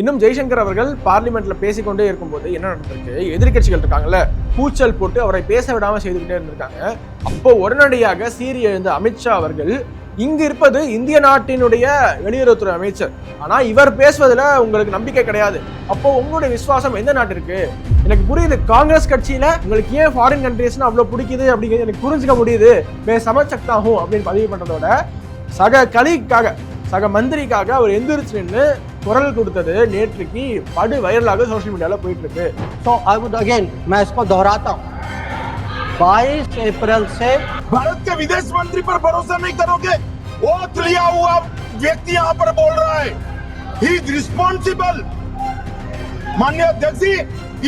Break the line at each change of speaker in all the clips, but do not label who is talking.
இன்னும் ஜெய்சங்கர் அவர்கள் பார்லிமெண்ட்ல பேசிக்கொண்டே இருக்கும்போது என்ன நடந்திருக்கு? எதிர்க்கட்சிகள் இருக்காங்கல்ல கூச்சல் போட்டு அவரை பேச விடாம செய்துக்கிட்டே இருந்திருக்காங்க. அப்போ உடனடியாக சீரிய எழுந்த அமித்ஷா அவர்கள் இங்கு இருப்பது இந்திய நாட்டினுடைய வெளியுறவுத்துறை அமைச்சர். ஆனா இவர் பேசுவதுல உங்களுக்கு நம்பிக்கை கிடையாது. அப்போ உங்களுடைய விசுவாசம் எந்த நாட்டிற்கு? எனக்கு புரியுது காங்கிரஸ் கட்சியில உங்களுக்கு ஏன் ஃபாரின் கண்ட்ரீஸ்னு அவ்வளவு பிடிக்குது அப்படிங்கிறது எனக்கு புரிஞ்சுக்க முடியுது. மே சமச்சக்தாகும் அப்படின்னு பதிவு பண்றதோட சக கலிக்காக சக மந்திரிக்காக அவர் எந்திரிச்சு நின்று குரல் கொடுத்தது நேற்றுக்கு படு வைரலாக சோஷியல் மீடியால போயிட்டு இருக்கு
तो आई वुड अगेन मैं इसको दोहराता हूँ बाईस अप्रैल से
भारत के विदेश मंत्री पर भरोसा नहीं करोगे ओथ लिया हुआ व्यक्ति यहाँ पर बोल रहा है ही इज रिस्पॉन्सिबल माननीय अध्यक्ष जी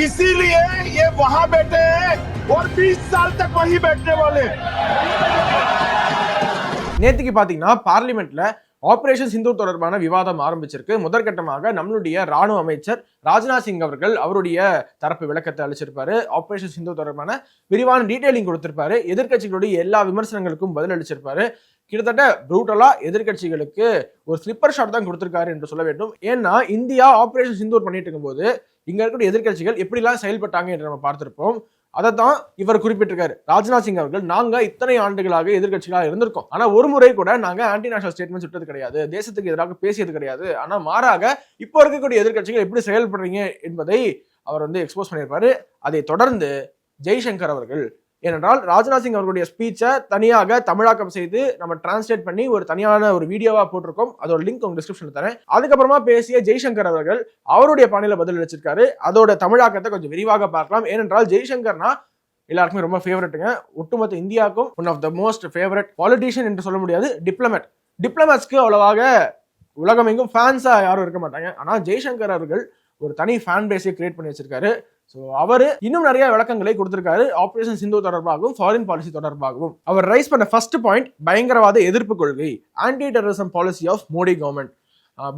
इसीलिए ये वहां बैठे हैं और 20 साल तक वहीं बैठने वाले हैं
நேற்றுக்கு பாத்தீங்கன்னா பார்லிமெண்ட்ல ஆபரேஷன் சிந்தூர் தொடர்பான விவாதம் ஆரம்பிச்சிருக்கு. முதற்கட்டமாக நம்மளுடைய ராணுவ அமைச்சர் ராஜ்நாத் சிங் அவர்கள் அவருடைய தரப்பு விளக்கத்தை அளிச்சிருப்பாரு. ஆபரேஷன் சிந்தூர் தொடர்பான விரிவான டீடைலிங் கொடுத்திருப்பாரு. எதிர்கட்சிகளுடைய எல்லா விமர்சனங்களுக்கும் பதில் அளிச்சிருப்பாரு. கிட்டத்தட்ட ப்ரூட்டலா எதிர்க்கட்சிகளுக்கு ஒரு ஸ்லிப்பர் ஷாட் தான் கொடுத்திருக்காரு என்று சொல்ல வேண்டும். ஏன்னா இந்தியா ஆபரேஷன் சிந்தூர் பண்ணிட்டு இருக்கும்போது இங்க இருக்கக்கூடிய எதிர்க்கட்சிகள் எப்படிலாம் செயல்பட்டாங்க என்று நம்ம பார்த்திருப்போம். அதை தான் இவர் குறிப்பிட்டிருக்காரு. ராஜ்நாத் சிங் அவர்கள் நாங்க இத்தனை ஆண்டுகளாக எதிர்க்கட்சிகளாக இருந்திருக்கோம். ஆனா ஒரு முறை கூட நாங்க ஆன்டி நேஷனல் ஸ்டேட்மெண்ட் விட்டது கிடையாது. தேசத்துக்கு எதிராக பேசியது கிடையாது. ஆனா மாறாக இப்போ இருக்கக்கூடிய எதிர்க்கட்சிகள் எப்படி செயல்படுறீங்க என்பதை அவர் வந்து எக்ஸ்போஸ் பண்ணியிருப்பாரு. அதை தொடர்ந்து ஜெய்சங்கர் அவர்கள் ஏனென்றால் ராஜ்நாத் சிங் அவர்களுடைய ஸ்பீச்சை தனியாக தமிழாக்கம் செய்து நம்ம டிரான்ஸ்லேட் பண்ணி ஒரு தனியான ஒரு வீடியோவாக போட்டிருக்கோம். அதோட லிங்க் உங்க டிஸ்கிரிப்ஷன் தரேன். அதுக்கப்புறமா பேசிய ஜெய்சங்கர் அவர்கள் அவருடைய பணியில் பதில் அளிச்சிருக்காரு. அதோட தமிழாக்கத்தை கொஞ்சம் விரிவாக பார்க்கலாம். ஏனென்றால் ஜெய்சங்கர்னா எல்லாருக்குமே ரொம்ப ஃபேவரட்டுங்க ஒட்டுமொத்த இந்தியாவுக்கும் one of the most favourite politician என்று சொல்ல முடியாது டிப்ளமேட் டிப்ளமேட்ஸ்க்கு அவ்வளவாக உலகம் எங்கும் யாரும் இருக்க மாட்டாங்க. ஆனால் ஜெய்சங்கர் அவர்கள் ஒரு தனி ஃபேன் பேஸை கிரியேட் பண்ணி வச்சிருக்காரு. ஸோ அவர் இன்னும் நிறைய விளக்கங்களை கொடுத்திருக்காரு. ஆபரேஷன் சிந்து தொடர்பாகவும் ஃபாரின் பாலிசி தொடர்பாகவும். அவர் ரைஸ் பண்ண ஃபர்ஸ்ட் பாயிண்ட் பயங்கரவாத எதிர்ப்பு கொள்கை anti terrorism policy of Modi government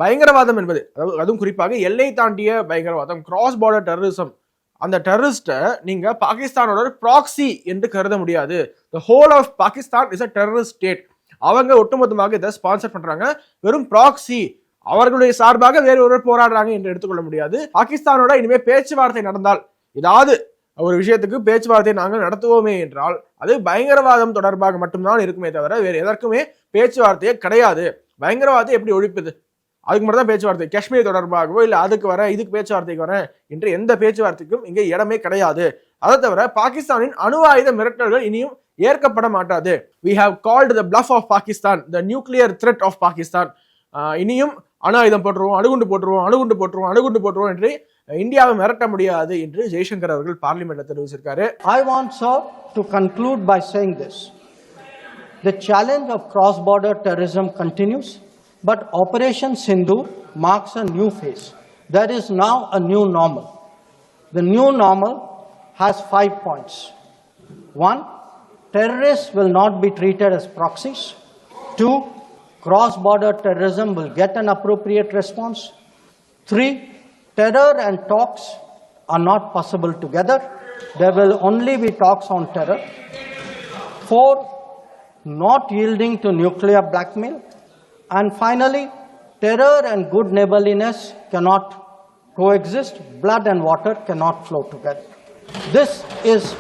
பயங்கரவாதம் என்பது அதாவது அதுவும் குறிப்பாக எல்லை தாண்டிய பயங்கரவாதம் கிராஸ் பார்டர் டெரரிசம் அந்த டெரரிஸ்ட்டை நீங்கள் பாகிஸ்தானோட ப்ராக்சி என்று கருத முடியாது. The whole of Pakistan is a terrorist state அவங்க ஒட்டுமொத்தமாக இதை ஸ்பான்சர் பண்ணுறாங்க வெறும் ப்ராக்சி அவர்களுடைய சார்பாக வேறு ஒருவர் போராடுறாங்க என்று எடுத்துக்கொள்ள முடியாது. பாகிஸ்தானோட இனிமே பேச்சுவார்த்தை நடந்தால் ஏதாவது ஒரு விஷயத்துக்கு பேச்சுவார்த்தை நாங்கள் நடத்துவோமே என்றால் அது பயங்கரவாதம் தொடர்பாக மட்டும்தான் இருக்குமே தவிர வேறு எதற்குமே பேச்சுவார்த்தையே கிடையாது. பயங்கரவாதத்தை எப்படி ஒழிப்பது? அதுக்கு மட்டும் தான் பேச்சுவார்த்தை. காஷ்மீர் தொடர்பாகவோ இல்லை அதுக்கு வரேன் இதுக்கு பேச்சுவார்த்தைக்கு வரேன் என்று எந்த பேச்சுவார்த்தைக்கும் இங்கே இடமே கிடையாது. அதை தவிர பாகிஸ்தானின் அணு ஆயுத மிரட்டல்கள் இனியும் ஏற்கப்பட மாட்டாது. We have called the bluff of Pakistan the nuclear threat of Pakistan இனியும் அணு ஆயுதம் போட்டுருவோம் அணுகுண்டு போட்டுருவோம் அணுகுண்டு போட்டுருவோம் அணுகுண்டு போட்டுருவோம் என்று இந்தியாவை மிரட்ட முடியாது என்று ஜெய்சங்கர் அவர்கள் பார்லிமெண்ட்ல தெரிவிச்சிருக்காரு
I want sir to conclude by saying this the challenge of cross border terrorism continues but operation Sindoor marks a new phase there is now a new normal the new normal has five points one terrorists will not be treated as proxies. Two, cross border terrorism will get an appropriate response. Three, terror and talks are not possible together. There will only be talks on terror. Four, not yielding to nuclear blackmail. And finally, terror and good neighborliness cannot coexist. Blood and water cannot flow together. This is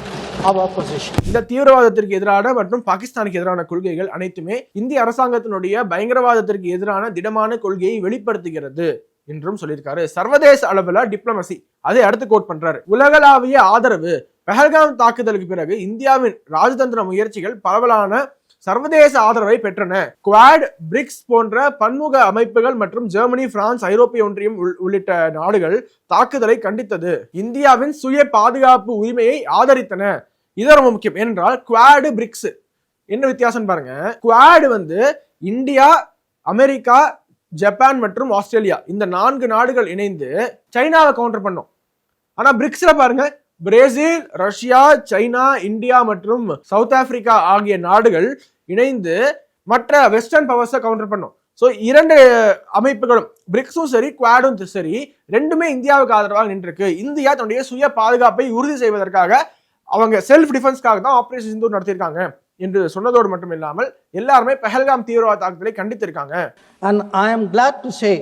இந்த தீவிரவாதத்திற்கு எதிரான மற்றும் பாகிஸ்தானுக்கு எதிரான கொள்கைகள் அனைத்துமே இந்திய அரசாங்கத்தினுடைய பயங்கரவாதத்திற்கு எதிரான திடமான கொள்கையை வெளிப்படுத்துகிறது என்றும் சொல்லியிருக்காரு. சர்வதேச அளவில் டிப்ளமசி அதை அடுத்து கோட் பண்றாரு. உலகளாவிய ஆதரவு. பெஹல்காம் தாக்குதலுக்கு பிறகு இந்தியாவின் ராஜதந்திர முயற்சிகள் பரவலான சர்வதேச ஆதரவை பெற்றன. குவாட் பிரிக்ஸ் போன்ற பன்முக அமைப்புகள் மற்றும் ஜெர்மனி பிரான்ஸ் ஐரோப்பிய ஒன்றியம் உள்- உள்ளிட்ட நாடுகள் தாக்குதலை கண்டித்தது. இந்தியாவின் சுய பாதுகாப்பு உரிமையை ஆதரித்தன. இது ரொம்ப முக்கியம். என்றால் குவாடு பிரிக்ஸ். என்ன வித்தியாசம் பாருங்க. குவாடு வந்து இந்தியா அமெரிக்கா ஜப்பான் மற்றும் ஆஸ்திரேலியா இந்த நான்கு நாடுகள் இணைந்து சைனாவை கவுண்டர் பண்ணும். ஆனா பிரிக்ஸ்ல பாருங்க பிரேசில் ரஷ்யா சைனா இந்தியா மற்றும் சவுத் ஆப்பிரிக்கா ஆகிய நாடுகள் இணைந்து மற்ற வெஸ்டர்ன் பவர்ஸை கவுண்டர் பண்ணும். ஸோ இரண்டு அமைப்புகளும் பிரிக்ஸும் சரி குவாடும் சரி ரெண்டுமே இந்தியாவுக்கு ஆதரவாக நின்றுருக்கு. இந்தியா தன்னுடைய சுய பாதுகாப்பை உறுதி செய்வதற்காக அவங்க செல்ஃப் டிஃபென்ஸ்க்காக தான் ஆப்ரேஷன் சிந்தூர் நடத்தியிருக்காங்க என்று சொன்னதோடு மட்டும் இல்லாமல் எல்லாருமே பெஹல்காம் தீவிரவாத தாக்குதலை கண்டித்திருக்காங்க.
And I am glad to say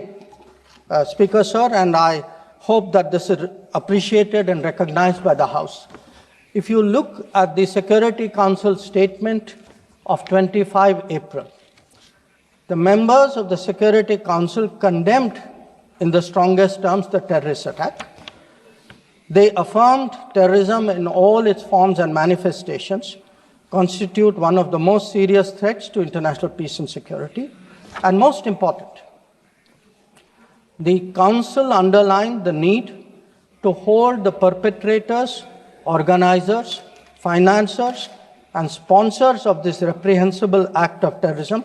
speaker sir and I hope that this is appreciated and recognized by the House. If you look at the Security Council statement of 25 April, the members of the Security Council condemned in the strongest terms the terrorist attack. They affirmed terrorism in all its forms and manifestations constitute one of the most serious threats to international peace and security. And most important, the Council underlined the need to hold the perpetrators, organizers, financiers, and sponsors of this reprehensible act of terrorism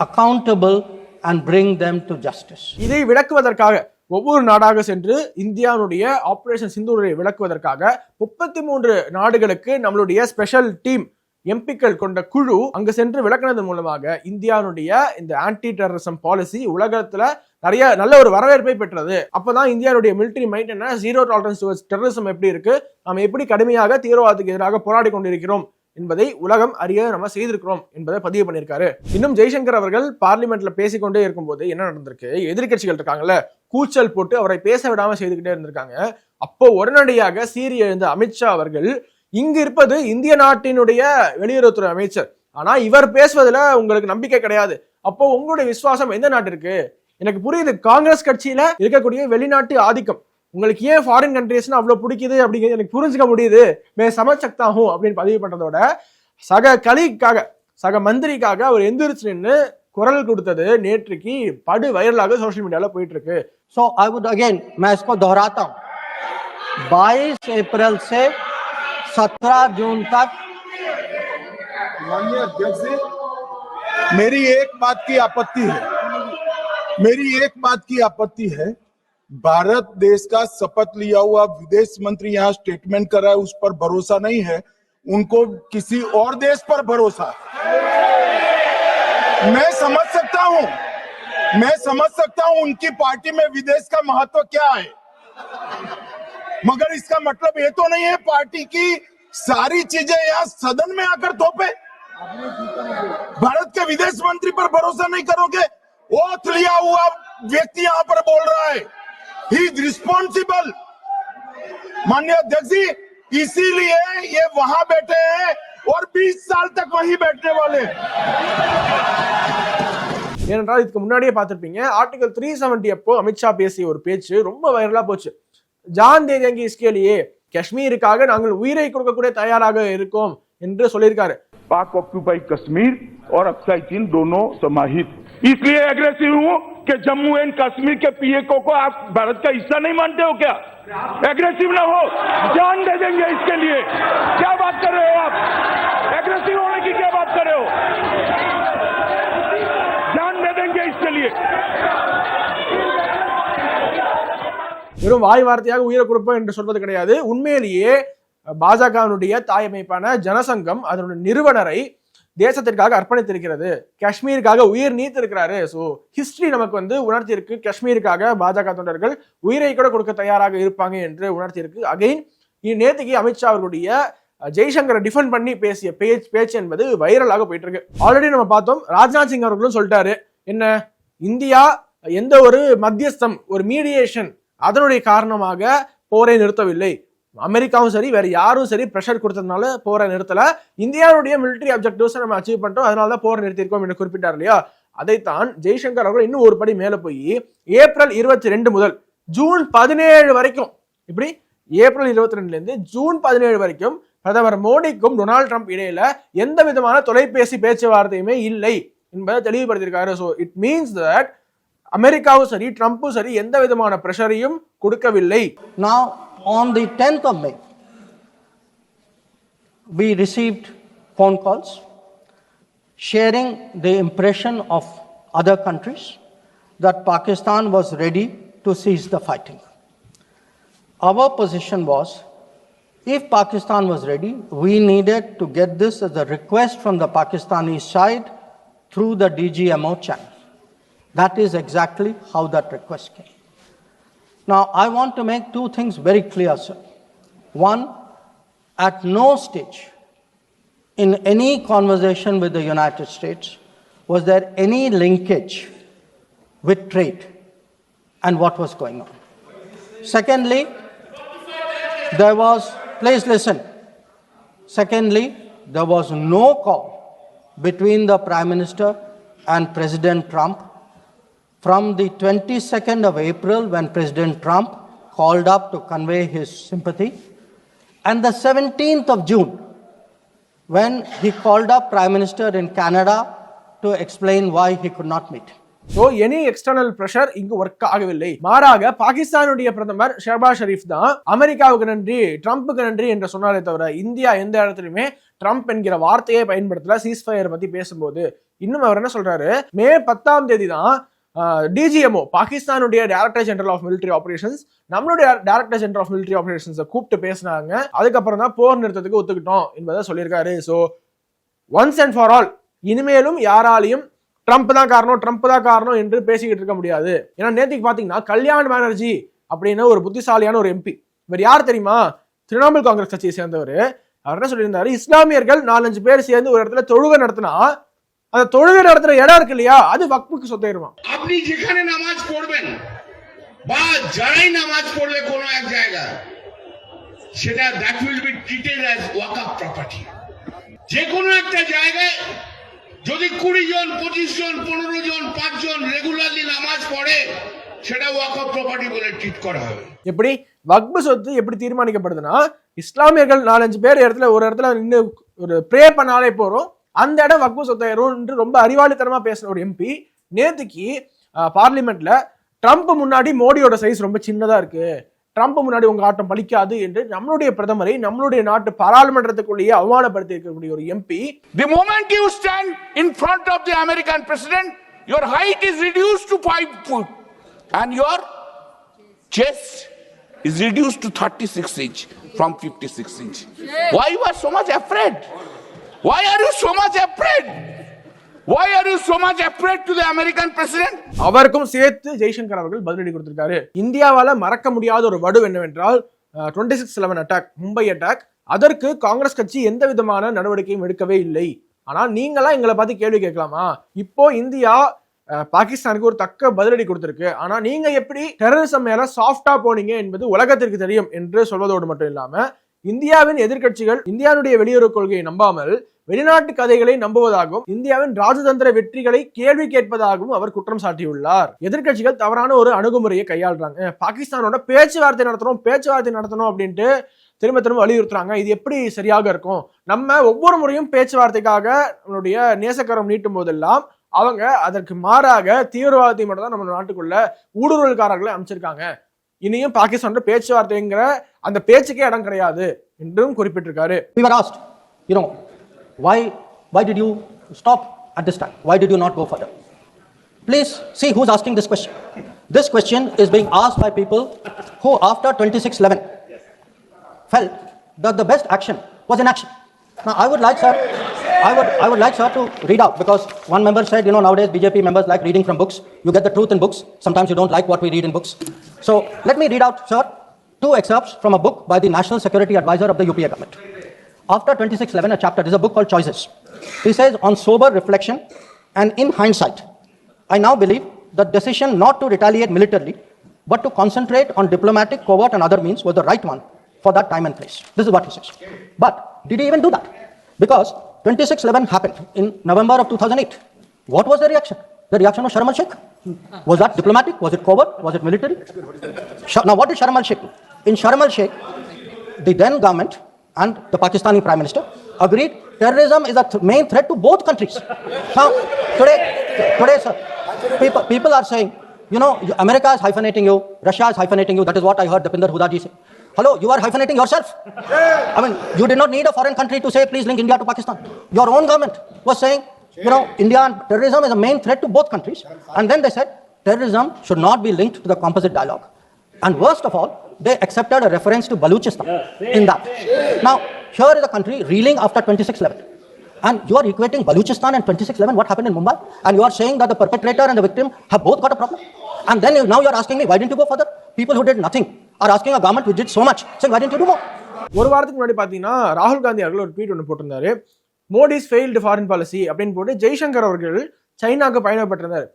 accountable and bring them to justice.
இதை விளக்குவதற்காக ஒவ்வொரு நாடாக சென்று இந்தியாவுடைய operation சிந்தூரை விளக்குவதற்காக முப்பத்தி மூன்று நாடுகளுக்கு நம்மளுடைய special team எம்பிக்கள் கொண்ட குழு அங்கு சென்று விளக்குனது மூலமாக இந்தியாவுடைய இந்த ஆன்டி டெரரிசம் பாலிசி உலகத்துல நிறைய நல்ல ஒரு வரவேற்பை பெற்றது. அப்பதான் இந்தியாவுடைய மிலிட்டரி மைண்ட் என்ன? ஜீரோ டாலரன்ஸ் டுவர்ட்ஸ் டெரரிசம் எப்படி இருக்கு? நாம் எப்படி கடுமையாக தீவிரவாதத்துக்கு எதிராக போராடி கொண்டிருக்கிறோம் என்பதை உலகம் அறிய நம்ம செய்திருக்கிறோம் என்பதை பதிவு பண்ணியிருக்காரு. இன்னும் ஜெய்சங்கர் அவர்கள் பார்லிமெண்ட்ல பேசிக்கொண்டே இருக்கும்போது என்ன நடந்திருக்கு? எதிர்க்கட்சிகள் இருக்காங்கல்ல கூச்சல் போட்டு அவரை பேச விடாம செய்துக்கிட்டே இருந்திருக்காங்க. அப்போ உடனடியாக சீரிய எழுந்த அமித்ஷா அவர்கள் இங்கு இருப்பது இந்திய நாட்டினுடைய வெளியுறவுத்துறை அமைச்சர். ஆனா இவர் பேசுவதுல உங்களுக்கு நம்பிக்கை கிடையாது. அப்போ உங்களுடைய விசுவாசம் எந்த நாட்டிற்கு? எனக்கு புரியுது காங்கிரஸ் கட்சியில இருக்கக்கூடிய வெளிநாட்டு ஆதிக்கம் உங்களுக்கு ஏன் ஃபாரின் கண்ட்ரீஸ்னு அவ்வளவு பிடிக்குது அப்படிங்கிறது எனக்கு புரிஞ்சுக்க முடியுது மே சமச்சக்தாகும் அப்படின்னு பதிவு பண்றதோட சக கலிக்காக சக மந்திரிக்காக அவர் எந்திரிச்சு நின்று குரல் கொடுத்தது நேற்றுக்கு படு வைரலாக சோஷியல் மீடியால போயிட்டு இருக்கு
So I would again, मैं इसको दोहराता हूं 22 अप्रैल से 17 जून तक
माननीय अध्यक्ष जी मेरी एक बात की आपत्ति है मेरी एक बात की आपत्ति है। भारत देश का शपथ लिया हुआ विदेश मंत्री यहाँ स्टेटमेंट कर रहा है, उस पर भरोसा नहीं है। उनको किसी और देश पर भरोसा मैं समझ सकता हूँ, मैं समझ सकता हूँ उनकी पार्टी में विदेश का महत्व क्या है। मगर इसका मतलब ये तो नहीं है पार्टी की सारी चीज़ें यहाँ सदन में आकर थोपे। भारत के विदेश मंत्री पर भरोसा नहीं करोगे ओथ लिया हुआ व्यक्ति यहाँ पर बोल रहा है ही इज रिस्पॉन्सिबल माननीय अध्यक्ष जी इसीलिए ये वहां बैठे हैं और 20 साल तक वहीं बैठने वाले हैं
ஏனென்றால் இதுக்கு முன்னாடியே பார்த்திருப்பீங்க ஆர்டிகல் த்ரீ செவன்டி அப்போ அமித்ஷா பேசிய ஒரு பேச்சு ரொம்ப வைரலா போச்சு ஜான் தேஜங்கி இஸ்கேலியே காஷ்மீருக்காக நாங்கள் உயிரை கொடுக்கக்கூடிய தயாராக இருக்கோம் என்று சொல்லியிருக்காரு
पाक ऑक्यूपाई कश्मीर और अक्साई चीन दोनों समाहित इसलिए एग्रेसिव हूं कि जम्मू एंड कश्मीर के पीएको को आप भारत का हिस्सा नहीं मानते हो क्या एग्रेसिव ना हो जान दे देंगे इसके लिए क्या बात कर रहे हो आप एग्रेसिव होने की क्या बात कर रहे हो जान दे देंगे इसके लिए
வெறும் வாய் வார்த்தையாக உயிரை கொடுப்போம் என்று சொல்வது கிடையாது உண்மையிலேயே பாஜகவினுடைய தாயமைப்பான ஜனசங்கம் அதனுடைய நிறுவனரை தேசத்திற்காக அர்ப்பணித்திருக்கிறது. காஷ்மீருக்காக உயிர் நீத்திருக்கிறாரு. ஸோ ஹிஸ்டரி நமக்கு வந்து உணர்த்தியிருக்கு. காஷ்மீருக்காக பாஜக தொண்டர்கள் உயிரை கூட கொடுக்க தயாராக இருப்பாங்க என்று உணர்த்தியிருக்கு. அகைன் நேற்றுக்கு அமித்ஷா அவர்களுடைய ஜெய்சங்கரை டிஃபெண்ட் பண்ணி பேசிய பேச்சு பேச்சு என்பது வைரலாக போயிட்டு இருக்கு ஆல்ரெடி நம்ம பார்த்தோம். ராஜ்நாத் சிங் அவர்களும் சொல்லிட்டாரு. என்ன? இந்தியா எந்த ஒரு மத்தியஸ்தம் ஒரு மீடியேஷன் அதனுடைய காரணமாக போரை நிறுத்தவில்லை. அமெரிக்காவும் சரி வேற யாரும் சரி ப்ரெஷர் கொடுத்ததுனால போரை நிறுத்தல இந்தியாவுடைய மிலிட்டரி அப்ஜெக்டிவ்ஸ் நம்ம அச்சீவ் பண்ணிட்டோம். அதனால தான் போரை நிறுத்தியிருக்கோம் என்று குறிப்பிட்டார் இல்லையா? அதைத்தான் ஜெய்சங்கர் அவர்கள் இன்னும் ஒரு படி மேல போய் ஏப்ரல் இருபத்தி ரெண்டு முதல் ஜூன் பதினேழு வரைக்கும் இப்படி ஏப்ரல் இருபத்தி ரெண்டுல இருந்து ஜூன் பதினேழு வரைக்கும் பிரதமர் மோடிக்கும் டொனால்ட் ட்ரம்ப் இடையில எந்த விதமான தொலைபேசி பேச்சுவார்த்தையுமே இல்லை என்பதை தெளிவுபடுத்தியிருக்காரு. ஸோ இட் மீன்ஸ் தட் அமெரிக்காவும் சரி ட்ரம்ப்பும் சரி எந்த விதமான ப்ரெஷரையும் கொடுக்கவில்லை.
நான் on the 10th of May, we received phone calls sharing the impression of other countries that Pakistan was ready to cease the fighting. Our position was if Pakistan was ready, we needed to get this as a request from the Pakistani side through the DGMO channel. That is exactly how that request came. Now, I want to make two things very clear, sir. One, at no stage in any conversation with the United States was there any linkage with trade. and what was going on. Secondly, there was, please listen. Secondly, there was no call between the Prime Minister and President Trump from the 22nd of April when President Trump called up to convey his sympathy. And the 17th of June when he called up Prime Minister in Canada to explain why he could not meet.
So any external pressure இங்கு work ஆகவில்லை. மாறாக பாகிஸ்தானுடைய பிரதமர் ஷெஹபாஸ் ஷெரீப் தான் அமெரிக்காவுக்கு நன்றி ட்ரம்ப்புக்கு நன்றி என்று சொன்னாரே தவிர இந்தியா எந்த இடத்துலையுமே ட்ரம்ப் என்கிற வார்த்தையை பயன்படுத்தல சீஸ்ஃபயர் பத்தி பேசும்போது. இன்னும் அவர் என்ன சொல்றாரு? மே பத்தாம் தேதி தான் டிஜிஎம்ஓ பாகிஸ்தானுடைய director general of military operations நம்மளுடைய டைரக்டர் ஜெனரல் ஆஃப் மிலிட்டரி ஆபரேஷன்ஸை கூப்பிட்டு பேசினாங்க. அதுக்கப்புறம் தான் போர் நிறுத்தத்துக்கு ஒத்துக்கிட்டோம் என்பதை சொல்லியிருக்காரு. So once and for all இனிமேலும் யாராலையும் ட்ரம்ப் தான் காரணம் ட்ரம்ப் தான் காரணம் என்று பேசிக்கிட்டு இருக்க முடியாது. ஏன்னா நேற்றுக்கு பார்த்தீங்கன்னா கல்யாண் பானர்ஜி அப்படின்னு ஒரு புத்திசாலியான ஒரு எம்பி இவர் யார் தெரியுமா? திரிணாமுல் காங்கிரஸ் கட்சியை சேர்ந்தவர். அவர் என்ன சொல்லியிருந்தாரு? இஸ்லாமியர்கள் நாலஞ்சு பேர் சேர்ந்து ஒரு இடத்துல தொழுகை நடத்தினா அந்த தொழுகை நடத்துற இடம் இருக்கு இல்லையா அது வக்புக்கு சொத்தாயிருமா
আপনি যেখানে নামাজ পড়বেন বা যারাই নামাজ পড়বে কোনো এক জায়গায় সেটা that will be treated as waqf property যে কোনো একটা জায়গায় যদি কুড়ি জন পঁচিশ জন পনেরো জন পাঁচজন রেগুলারলি নামাজ পড়ে সেটা ওয়াকআপ প্রপার্টি বলে ট্রিট করা হবে
எப்படி வக்பு சொத்து எப்படி தீர்மானிக்கப்படுதுன்னா இஸ்லாமியர்கள் நாலஞ்சு பேர் இடத்துல ஒரு இடத்துல நின்று ஒரு ப்ரே பண்ணாலே போறோம் அந்த இடம் வக்பு சொத்தாயிரும் என்று ரொம்ப அறிவாளித்தனமா பேசின ஒரு எம்பி நேத்துக்கு பார்லிமெண்ட்ல ட்ரம்ப் முன்னாடி மோடியோட சைஸ் ரொம்ப சின்னதா இருக்கு ட்ரம்ப் முன்னாடி உங்க ஆட்டம் பலிக்காது என்று நம்மளுடைய பிரதமரை நம்மளுடைய நாட்டு பாராளுமன்றத்துக்குள்ளேயே அவமானப்படுத்தி இருக்கக்கூடிய ஒரு MP
The moment you stand in front of the American president, your height is reduced to five foot and your chest is reduced to 36 inch from 56 inch. Why you are so much afraid? Why are you so much afraid? Why are you so much afraid to the American president?
அவருக்கும் சேர்த்து ஜெய்சங்கர் அவர்கள் பதிலடி கொடுத்திருக்காரு. இந்தியாவால மறக்க முடியாத ஒரு வடு என்னவென்றால் twenty six eleven attack Mumbai attack அதற்கு காங்கிரஸ் கட்சி எந்த விதமான நடவடிக்கையும் எடுக்கவே இல்லை. ஆனால் நீங்களாம் எங்களை பார்த்து கேள்வி கேட்கலாமா? இப்போ இந்தியா பாகிஸ்தானுக்கு ஒரு தக்க பதிலடி கொடுத்திருக்கு. ஆனா நீங்க எப்படி டெரரிசம் மேல சாஃப்டா போனீங்க என்பது உலகத்திற்கு தெரியும் என்று சொல்வதோடு மட்டும் இல்லாம இந்தியாவின் எதிர்க்கட்சிகள் இந்தியாவுடைய வெளியுறவு கொள்கையை நம்பாமல் வெளிநாட்டு கதைகளை நம்புவதாகவும் இந்தியாவின் ராஜதந்திர வெற்றிகளை கேள்வி கேட்பதாகவும் அவர் குற்றம் சாட்டியுள்ளார். எதிர்க்கட்சிகள் தவறான ஒரு அணுகுமுறையை கையாளுறாங்க. பாகிஸ்தானோட பேச்சுவார்த்தை நடத்தணும் பேச்சுவார்த்தை நடத்தணும் அப்படின்ட்டு திரும்ப திரும்ப வலியுறுத்துறாங்க. இது எப்படி சரியாக இருக்கும்? நம்ம ஒவ்வொரு முறையும் பேச்சுவார்த்தைக்காக நம்மளுடைய நேசக்கரம் நீட்டும் போதெல்லாம் அவங்க அதற்கு மாறாக தீவிரவாதத்தை மட்டும் தான் நம்ம நாட்டுக்குள்ள ஊடுருவல்காரர்களை அமைச்சிருக்காங்க. இனியும் பாகிஸ்தானோட பேச்சுவார்த்தைங்கிற அந்த பேச்சுக்கே இடம் கிடையாது என்றும் குறிப்பிட்டிருக்காரு
We were asked, you know, why, why did you stop at this time? Why did? Please see who's asking this question. This question is being asked by people who, after 2611, felt that the best action was inaction. Now, I would like, sir, I would, I would like, sir, to read out because one member said, you know, nowadays BJP members like reading from books. You get the truth in books. Sometimes you don't like what we read in books. So, let me read out, sir, two excerpts from a book by the National Security Advisor of the UPA government. After 2611, a chapter, there's a book called Choices. He says, on sober reflection and in hindsight, I now believe the decision not to retaliate militarily, but to concentrate on diplomatic, covert, and other means was the right one for that time and place. This is what he says. But did he even do that? Because 2611 happened in November of 2008. What was the reaction? The reaction of Sharm el Sheikh. Was that diplomatic? Was it covert? Was it military? Now, what did Sharm el Sheikh do? In Sharm el Sheikh, the then government and the Pakistani Prime Minister agreed terrorism is a th- main threat to both countries. Now, today, today, sir, people, people are saying, you know, America is hyphenating you, Russia is hyphenating you. That is what I heard Deepinder Hudaji say. Hello, you are hyphenating yourself. I mean, you did not need a foreign country to say, please link India to Pakistan. Your own government was saying, you know, India and terrorism is a main threat to both countries. And then they said, terrorism should not be linked to the composite dialogue. And worst of all, they accepted a reference to Baluchistan in that. Now, here is a country reeling after 2611. And you are equating Baluchistan and 2611, what happened in Mumbai, and you are saying that the perpetrator and the victim have both got a problem. And then you, now you are asking me, why didn't you go further? People who did nothing are asking a government which did so much, saying, why didn't
ஒரு வாரத்துக்கு முன்னாடி பாத்தீங்கன்னா ராகுல் காந்தி அவர்கள் ஒரு tweet ஒன்று போட்டிருந்தாரு. Modi's failed foreign policy அப்படின்னு போட்டு ஜெய்சங்கர் அவர்கள் சைனாக்கு பயணப்பட்டிருந்தார்.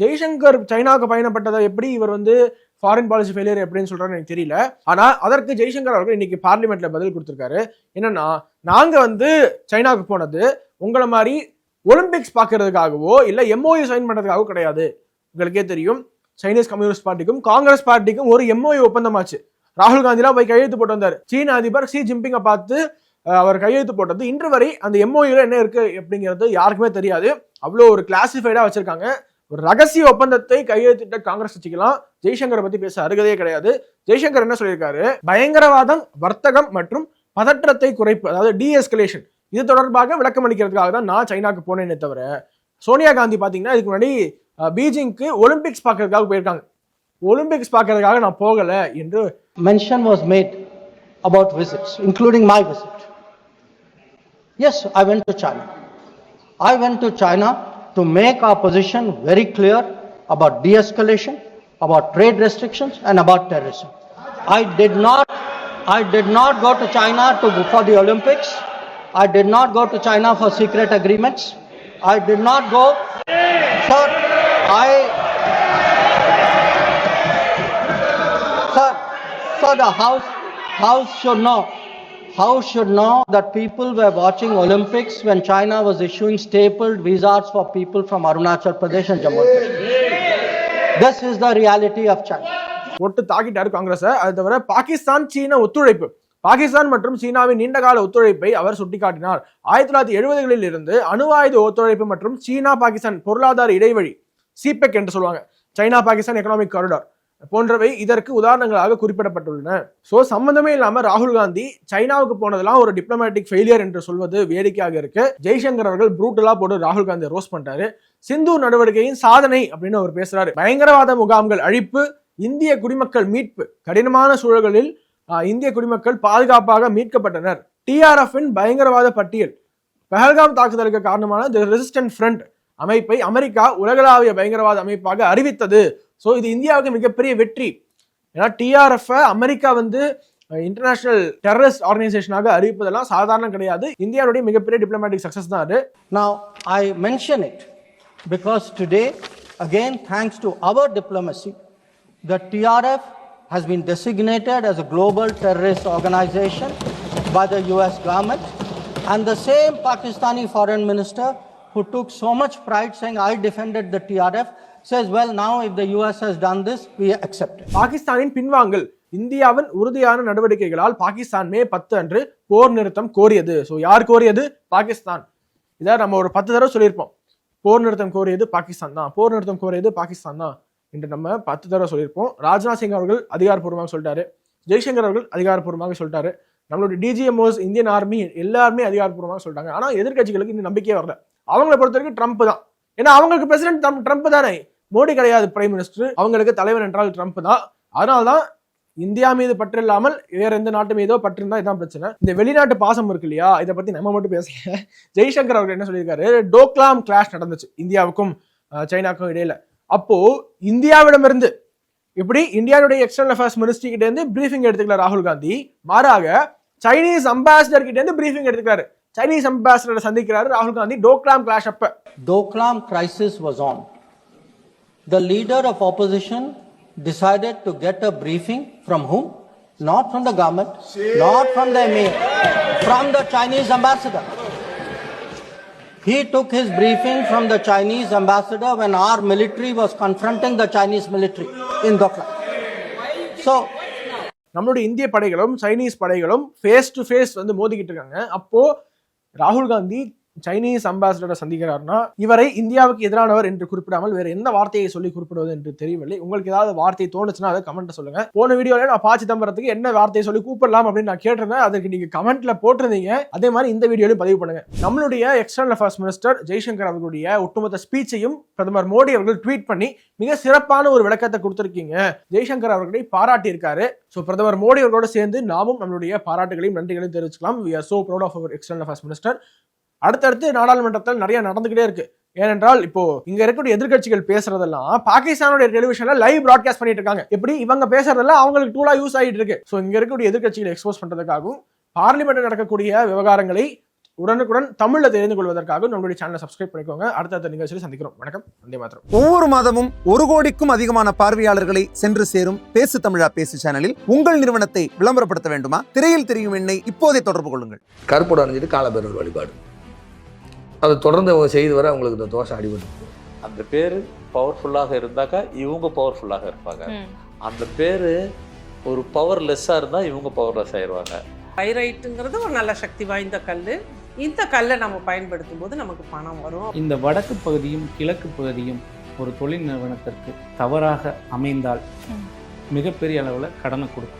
ஜெய்சங்கர் சைனாவுக்கு பயணப்பட்டதை எப்படி இவர் வந்து ஃபாரின் பாலிசி ஃபெயிலியர் எப்படின்னு சொல்றாருன்னு எனக்கு தெரியல. ஆனா அதற்கு ஜெய்சங்கர் அவர்கள் இன்னைக்கு பார்லிமெண்ட்ல பதில் கொடுத்திருக்காரு. என்னன்னா நாங்க வந்து சைனாவுக்கு போனது உங்களை மாதிரி ஒலிம்பிக்ஸ் பார்க்கறதுக்காகவோ இல்லை எம்ஓயு சைன் பண்ணுறதுக்காகவோ கிடையாது. உங்களுக்கே தெரியும். சைனீஸ் கம்யூனிஸ்ட் பார்ட்டிக்கும் காங்கிரஸ் பார்ட்டிக்கும் ஒரு எம்ஓயு ஒப்பந்தமாச்சு. ராகுல் காந்திலாம் போய் கையெழுத்து போட்டு வந்தார். சீன அதிபர் ஷி ஜின்பிங்கை பார்த்து அவர் கையெழுத்து போட்டது இன்று வரை அந்த எம்ஓயூல என்ன இருக்கு அப்படிங்கிறது யாருக்குமே தெரியாது. அவ்வளோ ஒரு கிளாசிஃபைடா வச்சிருக்காங்க. ஒரு ரகசிய ஒப்பந்தத்தை கையெழுத்திட்ட காங்கிரஸ் கட்சிக்கெல்லாம் ஜெய்சங்கரை பத்தி பேச அருகதே கிடையாது. ஜெய்சங்கர் என்ன சொல்லியிருக்காரு? பயங்கரவாதம் வர்த்தகம் மற்றும் பதற்றத்தை குறைப்பு அதாவது டிஎஸ்கலேஷன் இது தொடர்பாக விளக்கம் அளிக்கிறதுக்காக தான் நான் சைனாக்கு போனேனே தவிர சோனியா காந்தி பாத்தீங்கன்னா இதுக்கு முன்னாடி பீஜிங்க்கு ஒலிம்பிக்ஸ் பார்க்கறதுக்காக போயிருக்காங்க ஒலிம்பிக்ஸ் பார்க்கறதுக்காக நான் போகல என்று
mention was made about visits, including my visit. Yes, I went to China. I went to China to make our position very clear about de-escalation, about trade restrictions, and about terrorism. I did not, I did not go to China to for the Olympics. I did not go to China for secret agreements. I did not go. Sir, I Sir, sir, the House, House should know, House should know that people were watching Olympics when China was issuing stapled visas for people from Arunachal Pradesh and Jammu. This is the reality of China.
ஒட்டு தாக்கிட்டாரு காங்கிரஸ் அது தவிர பாகிஸ்தான் சீன ஒத்துழைப்பு பாகிஸ்தான் மற்றும் சீனாவின் நீண்டகால ஒத்துழைப்பை அவர் சுட்டிக்காட்டினார் ஆயிரத்தி தொள்ளாயிரத்தி எழுபதுகளில் இருந்து அணு ஆயுத ஒத்துழைப்பு மற்றும் சீனா பாகிஸ்தான் பொருளாதார இடைவெளி சிபெக் என்று சொல்லுவாங்க. சைனா பாகிஸ்தான் எக்கனாமிக் காரிடார் போன்றவை இதற்கு உதாரணங்களாக குறிப்பிடப்பட்டுள்ளன. ஸோ சம்பந்தமே இல்லாம ராகுல் காந்தி சைனாவுக்கு போனதெல்லாம் ஒரு டிப்ளமேட்டிக் ஃபெயிலியர் என்று சொல்வது வேடிக்கையாக இருக்கு. ஜெய்சங்கர் அவர்கள் ப்ரூட்டலா போட்டு ராகுல் காந்தி ரோஸ் பண்ணிட்டாரு. சிந்து நடவடிக்கையின் சாதனை அப்படின்னு அவர் பேசுறாரு. பயங்கரவாத முகாம்கள் அழிப்பு இந்திய குடிமக்கள் மீட்பு கடினமான சூழல்களில் இந்திய குடிமக்கள் பாதுகாப்பாக மீட்கப்பட்டனர். டிஆர்எஃப் பயங்கரவாத பட்டியல் பெஹல்காம் தாக்குதலுக்கு காரணமான தி ரெசிஸ்டன்ட் ஃப்ரண்ட் அமைப்பை அமெரிக்கா உலகளாவிய பயங்கரவாத அமைப்பாக அறிவித்தது ஸோ இது இந்தியாவுக்கு மிகப்பெரிய வெற்றி ஏன்னா டிஆர்எஃப் அமெரிக்கா வந்து இன்டர்நேஷனல் டெரரிஸ்ட் ஆர்கனைசேஷனாக அறிவிப்பதெல்லாம் சாதாரணம் கிடையாது இந்தியாவுடைய மிகப்பெரிய டிப்ளமேட்டிக் சக்ஸஸ் தான் அது
நான் I mention it because today again thanks to our diplomacy the TRF has been designated as a global terrorist organisation by the US government, and the same Pakistani foreign minister who took so much pride saying, I defended the TRF, says, well, now if the US has done this, we accept it.
பாகிஸ்தானின் பின்வாங்கல் இந்தியாவின் உறுதியான நடவடிக்கைகளால் பாகிஸ்தான் மே பத்து அன்று போர் நிறுத்தம் கோரியது. So யார் கோரியது? பாகிஸ்தான். இதை நம்ம ஒரு பத்து தடவை சொல்லியிருப்போம். போர் நிறுத்தம் கோரியது பாகிஸ்தான் தான். போர் நிறுத்தம் கோரியது பாகிஸ்தான் தான் என்று நம்ம பத்து தடவை சொல்லியிருப்போம். ராஜ்நாத் சிங் அவர்கள் அதிகாரப்பூர்வமாக சொல்லிட்டாரு. ஜெய்சங்கர் அவர்கள் அதிகாரப்பூர்வமாக சொல்லிட்டாரு. நம்மளுடைய டிஜிஎம்ஓஸ் இந்தியன் ஆர்மி எல்லாருமே அதிகாரப்பூர்வமாக சொல்லிட்டாங்க. ஆனால் எதிர்க்கட்சிகளுக்கு இந்த நம்பிக்கையே வரல. அவங்கள பொறுத்த வரைக்கும் ட்ரம்ப் தான். ஏன்னா அவங்களுக்கு பிரசிடென்ட் ட்ரம்ப் தானே. மோடி கிடையாது பிரைம் மினிஸ்டர் அவங்களுக்கு தலைவர் என்றால் ட்ரம்ப் தான். அதனால்தான் இந்தியா மீது பற்று இல்லாமல் வேற எந்த நாட்டு மீதோ பற்று இருந்தால் இதான் பிரச்சனை. இந்த வெளிநாட்டு பாசம் இருக்கு இல்லையா? இதை பத்தி நம்ம மட்டும் பேசுங்க ஜெய்சங்கர் அவர்கள் என்ன சொல்லியிருக்காரு? டோக்லாம் கிளாஷ் நடந்துச்சு இந்தியாவுக்கும் சைனாக்கும் சைனாவுக்கும் இடையில. அப்போ இந்தியாவிடமிருந்து இப்படி இந்தியாவுடைய எக்ஸ்டர்னல் அஃபேர்ஸ் மினிஸ்ட்ரி கிட்டே இருந்து பிரீஃபிங் எடுத்துக்கல ராகுல் காந்தி. மாறாக சைனீஸ் அம்பாசிடர் கிட்டே இருந்து பிரீஃபிங் எடுத்துக்கிறாரு. சைனீஸ் அம்பாசிடரை சந்திக்கிறாரு ராகுல் காந்தி டோக்லாம் கிளாஷ் அப்ப
Doklam crisis was on. The leader of opposition decided to get a briefing from whom? Not from the government, not from the emir, from the Chinese ambassador. He took his briefing from the Chinese ambassador when our military was confronting the Chinese military in Doklam. So,
நம்மளுடைய இந்திய படைகளும் Chinese படைகளும் face to face வந்து மோதிக்கிட்டு இருக்காங்க அப்போ ராகுல் Gandhi Chinese அம்பாசிடரை சந்திக்கிறார்னா இவரை இந்தியாவுக்கு எதிரானவர் என்று குறிப்பிடாமல் வேற எந்த வார்த்தையை சொல்லி குறிப்பிடுவது என்று தெரியவில்லை. உங்களுக்கு ஏதாவது வார்த்தை தோணுச்சுன்னா அதை கமெண்ட்ல சொல்லுங்க. போன வீடியோல நான் பா சிதம்பரத்துக்கு என்ன வார்த்தையை சொல்லி கூப்பிடலாம் அப்படின்னு நான் கேட்டிருந்தேன். அதுக்கு நீங்க கமெண்ட்ல போட்டிருந்தீங்க. அதே மாதிரி இந்த வீடியோலையும் பதிவு பண்ணுங்க. நம்மளுடைய எக்ஸ்டர்னல் அஃபேர்ஸ் மினிஸ்டர் ஜெய்சங்கர் அவர்களுடைய ஒட்டுமொத்த ஸ்பீச்சையும் பிரதமர் மோடி அவர்கள் ட்வீட் பண்ணி மிக சிறப்பான ஒரு விளக்கத்தை கொடுத்திருக்கீங்க. ஜெய்சங்கர் அவர்களை பாராட்டி இருக்காரு ஸோ பிரதமர் மோடி அவர்களோட சேர்ந்து நாமும் நம்மளுடைய பாராட்டுகளையும் நன்றிகளையும் தெரிவிச்சுக்கலாம். We are so proud of our external affairs minister அடுத்தடுத்து நாடாளுமன்றத்தில் நிறைய நடந்துகிட்டே இருக்கு. ஏனென்றால் இப்போ இங்க இருக்கக்கூடிய எதிர்க்கட்சிகள் பேசுறதெல்லாம் பாகிஸ்தானுடைய டெலிவிஷன்ல லைவ் பிராட்காஸ்ட் பண்ணிட்டு இருக்காங்க. எப்படி? இவங்க பேசுறதெல்லாம் அவங்களுக்கு டூலா யூஸ் ஆகிட்டு இருக்கு. ஸோ இங்க இருக்கக்கூடிய எதிர்க்கட்சிகளை எக்ஸ்போஸ் பண்றதுக்காகவும் பார்லிமெண்ட் நடக்கக்கூடிய விவகாரங்களை உடனுக்குடன் தமிழ்ல தெரிந்து கொள்வதற்காக நம்மளுடைய சேனலை சப்ஸ்கிரைப் பண்ணிக்கோங்க. அடுத்தடுத்த நிகழ்ச்சியில் சந்திக்கிறோம். வணக்கம். வந்தே மாத்திரம்
ஒவ்வொரு மாதமும் ஒரு கோடிக்கும் அதிகமான பார்வையாளர்களை சென்று சேரும் பேசு தமிழா பேசு சேனலில் உங்கள் நிறுவனத்தை விளம்பரப்படுத்த வேண்டுமா? திரையில் தெரியும் எண்ணை இப்போதே தொடர்பு கொள்ளுங்கள்.
கருப்போடு அணிஞ்சிட்டு காலபேரர் வழிபாடு. அதை தொடர்ந்து அவங்க செய்து வர அவங்களுக்கு இந்த தோஷம் அடிபட்டு
அந்த பேர் பவர்ஃபுல்லாக இருந்தாக்கா இவங்க பவர்ஃபுல்லாக இருப்பாங்க. அந்த பேர் ஒரு பவர்லெஸ்ஸாக இருந்தால் இவங்க பவர்லெஸ் ஆயிடுவாங்க
பைரைட்டுங்கிறது ஒரு நல்ல சக்தி வாய்ந்த கல் இந்த கல்லை நம்ம பயன்படுத்தும் போது நமக்கு பணம் வரும்.
இந்த வடக்கு பகுதியும் கிழக்கு பகுதியும் ஒரு தொழில் நிறுவனத்திற்கு தவறாக அமைந்தால் மிகப்பெரிய அளவில் கடனை கொடுக்கும்.